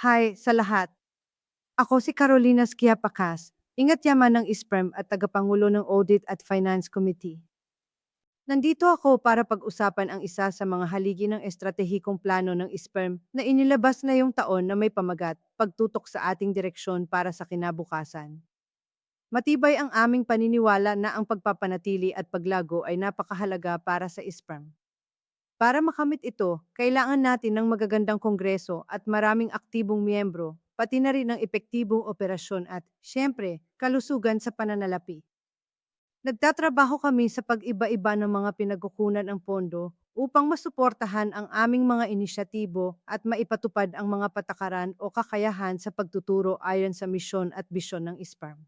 Hi sa lahat. Ako si Carolina Skiapakas, ingat yaman ng ISPREM at tagapangulo ng Audit at Finance Committee. Nandito ako para pag-usapan ang isa sa mga haligi ng estratehikong plano ng ISPREM na inilabas ngayong taon na may pamagat, pagtutok sa ating direksyon para sa kinabukasan. Matibay ang aming paniniwala na ang pagpapanatili at paglago ay napakahalaga para sa ISPREM. Para makamit ito, kailangan natin ng magagandang kongreso at maraming aktibong miyembro, pati na rin ng epektibong operasyon at, syempre, kalusugan sa pananalapi. Nagtatrabaho kami sa pag-iba-iba ng mga pinagkukunan ng pondo upang masuportahan ang aming mga inisyatibo at maipatupad ang mga patakaran o kakayahan sa pagtuturo ayon sa misyon at bisyon ng ISPARM.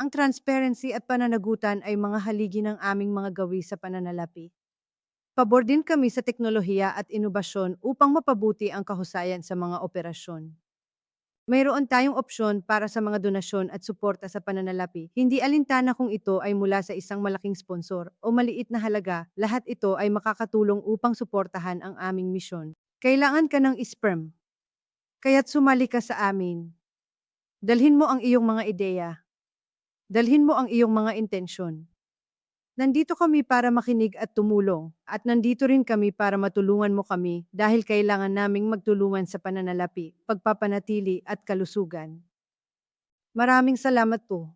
Ang transparency at pananagutan ay mga haligi ng aming mga gawi sa pananalapi. Pabor din kami sa teknolohiya at inobasyon upang mapabuti ang kahusayan sa mga operasyon. Mayroon tayong opsyon para sa mga donasyon at suporta sa pananalapi. Hindi alintana kung ito ay mula sa isang malaking sponsor o maliit na halaga, lahat ito ay makakatulong upang suportahan ang aming misyon. Kailangan ka ng ISPRM. Kaya't sumali ka sa amin. Dalhin mo ang iyong mga ideya. Dalhin mo ang iyong mga intensyon. Nandito kami para makinig at tumulong, at nandito rin kami para matulungan mo kami dahil kailangan naming magtulungan sa pananalapi, pagpapanatili at kalusugan. Maraming salamat po.